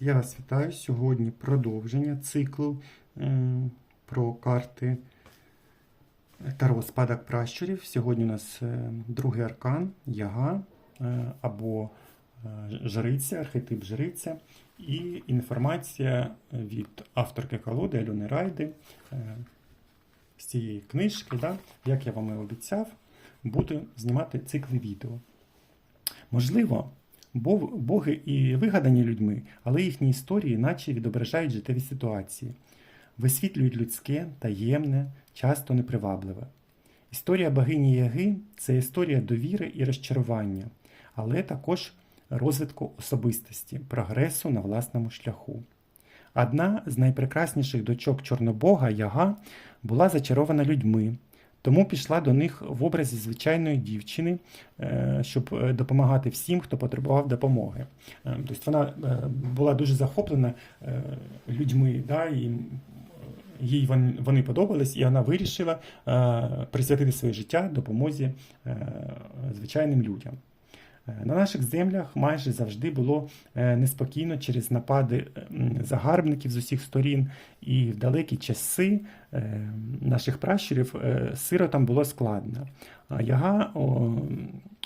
Я вас вітаю. Сьогодні продовження циклу е, про карти Таро Спадок пращурів. Сьогодні у нас е, другий аркан, яга е, або жриця, архетип жриця. І інформація від авторки колоди Альони Райди з цієї книжки. Да? Як я вам і обіцяв, буду знімати цикли відео. Можливо, боги і вигадані людьми, але їхні історії наче відображають життєві ситуації, висвітлюють людське, таємне, часто непривабливе. Історія богині Яги це історія довіри і розчарування, але також розвитку особистості, прогресу на власному шляху. Одна з найпрекрасніших дочок Чорнобога Яга була зачарована людьми, тому пішла до них в образі звичайної дівчини, е, щоб е, допомагати всім, хто потребував допомоги. Е, Тобто вона була дуже захоплена людьми, да, і їй вони подобались, і вона вирішила присвятити своє життя допомозі звичайним людям. Е, На наших землях майже завжди було е, неспокійно через напади загарбників з усіх сторін, і в далекі часи е, наших пращурів е, сиротам було складно. Яга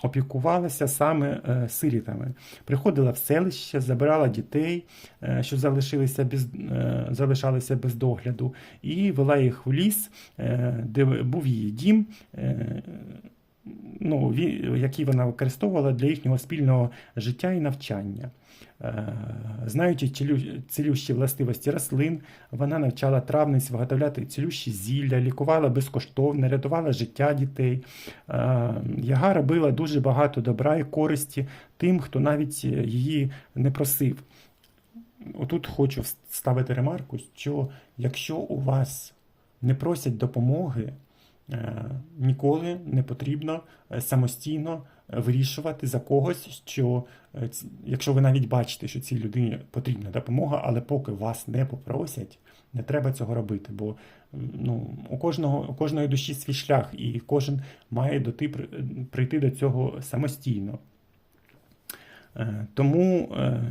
опікувалася саме е, сирітами. Приходила в селище, забирала дітей, е, що залишилися без, е, залишалися без догляду, і вела їх в ліс, е, де був її дім. Ну, який вона використовувала для їхнього спільного життя і навчання. Е, Знаючи цілющі властивості рослин, вона навчала травниць виготовляти цілющі зілля, лікувала безкоштовно, рятувала життя дітей. Е, Яга робила дуже багато добра і користі тим, хто навіть її не просив. Отут хочу ставити ремарку, що якщо у вас не просять допомоги, ніколи не потрібно е, самостійно е, вирішувати за когось, що е, якщо ви навіть бачите, що цій людині потрібна допомога, але поки вас не попросять, не треба цього робити, бо ну, у, кожного, у кожної душі свій шлях, і кожен має доти, при- прийти до цього самостійно. Е, Тому е,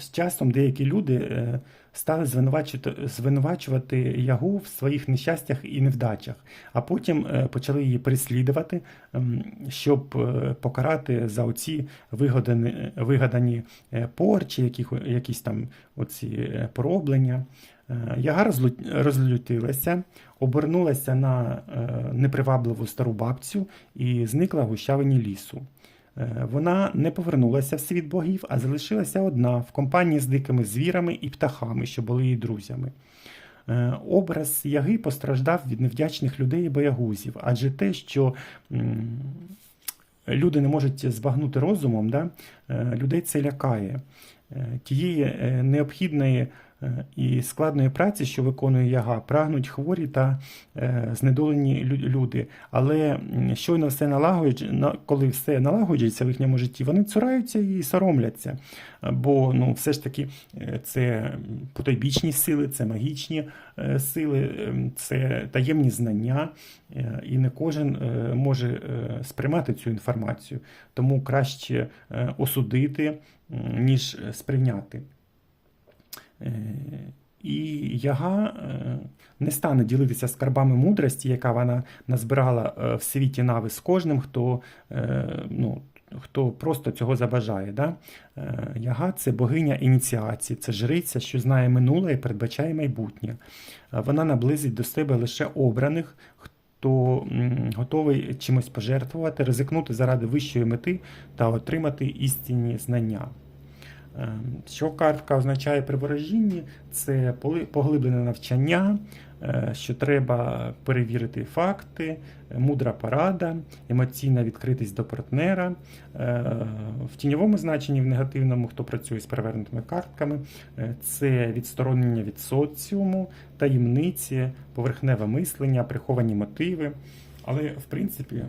з часом деякі люди е, стали звинувачувати, звинувачувати Ягу в своїх нещастях і невдачах, а потім е, почали її переслідувати, ем, щоб е, покарати за оці вигадані, вигадані порчі, яких, якісь там оці пороблення. Яга розлютилася, обернулася на непривабливу стару бабцю і зникла в гущавині лісу. Е, Вона не повернулася в світ богів, а залишилася одна в компанії з дикими звірами і птахами, що були її друзями. Е, Образ яги постраждав від невдячних людей і боягузів, адже те, що люди не можуть збагнути розумом, да, е, людей це лякає. Тієї необхідної і складної праці, що виконує яга, прагнуть хворі та е, знедолені люди. Але щойно все налагоджено, коли все налагоджується в їхньому житті, вони цураються і соромляться. Е, Бо ну, все ж таки е, це потойбічні сили, це магічні е, сили, е, це таємні знання, е, і не кожен е, може е, сприймати цю інформацію. Тому краще е, осудити, ніж е, сприйняти. Е, І яга е, не стане ділитися скарбами мудрості, яка вона назбирала е, в світі нави з кожним, хто, ну, хто просто цього забажає. Да? Яга це богиня ініціації, це жриця, що знає минуле і передбачає майбутнє. Вона наблизить до себе лише обраних, хто готовий чимось пожертвувати, ризикнути заради вищої мети та отримати істинні знання. Е, Що картка означає при ворожінні? Це поглиблене навчання, е, що треба перевірити факти, мудра порада, емоційна відкритість до партнера. Е, В тіньовому значенні, в негативному, хто працює з перевернутими картками, е, це відсторонення від соціуму, таємниці, поверхневе мислення, приховані мотиви. Але, в принципі,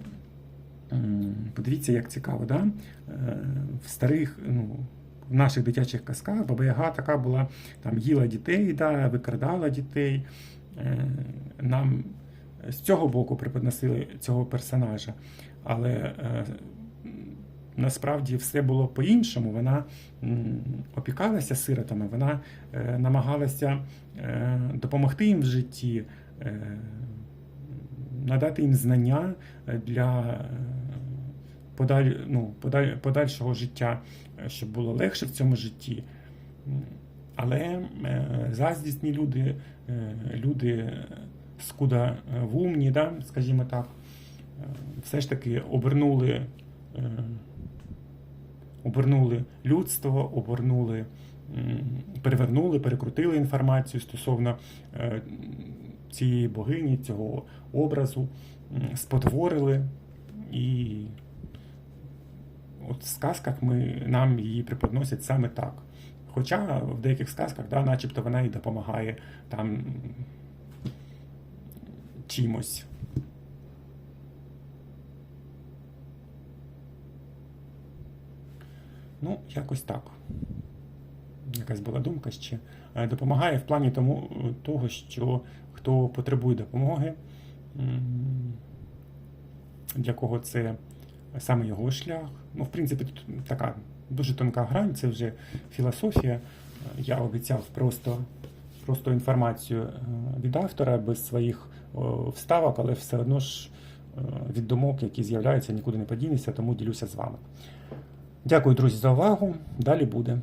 подивіться, як цікаво, да? В старих, ну, в наших дитячих казках Баба Яга така була, там їла дітей, да, викрадала дітей. Е, Нам з цього боку преподносили цього персонажа. Але е, насправді все було по-іншому. Вона опікалася сиротами, вона е, намагалася допомогти їм в житті, надати їм знання для подаль, ну, подаль, подальшого життя, е, щоб було легше в цьому житті. Але е, заздрісні люди, е, люди скуда вумні, да, скажімо так, все ж таки обернули, обернули людство, обернули, перевернули, перекрутили інформацію стосовно цієї богині, цього образу, спотворили і от в сказках ми, нам її преподносять саме так. Хоча в деяких сказках, да, начебто вона і допомагає там чимось. Ну, якось так. Якась була думка ще. Е, Допомагає в плані тому, е, того, що хто потребує допомоги, для кого це саме його шлях. Ну, в принципі, тут така дуже тонка грань, це вже філософія. Я обіцяв просто, просто інформацію е, від автора без своїх вставок, але все одно ж е, від думок, які з'являються, нікуди не подінеться, тому ділюся з вами. Дякую, друзі, за увагу. Далі буде.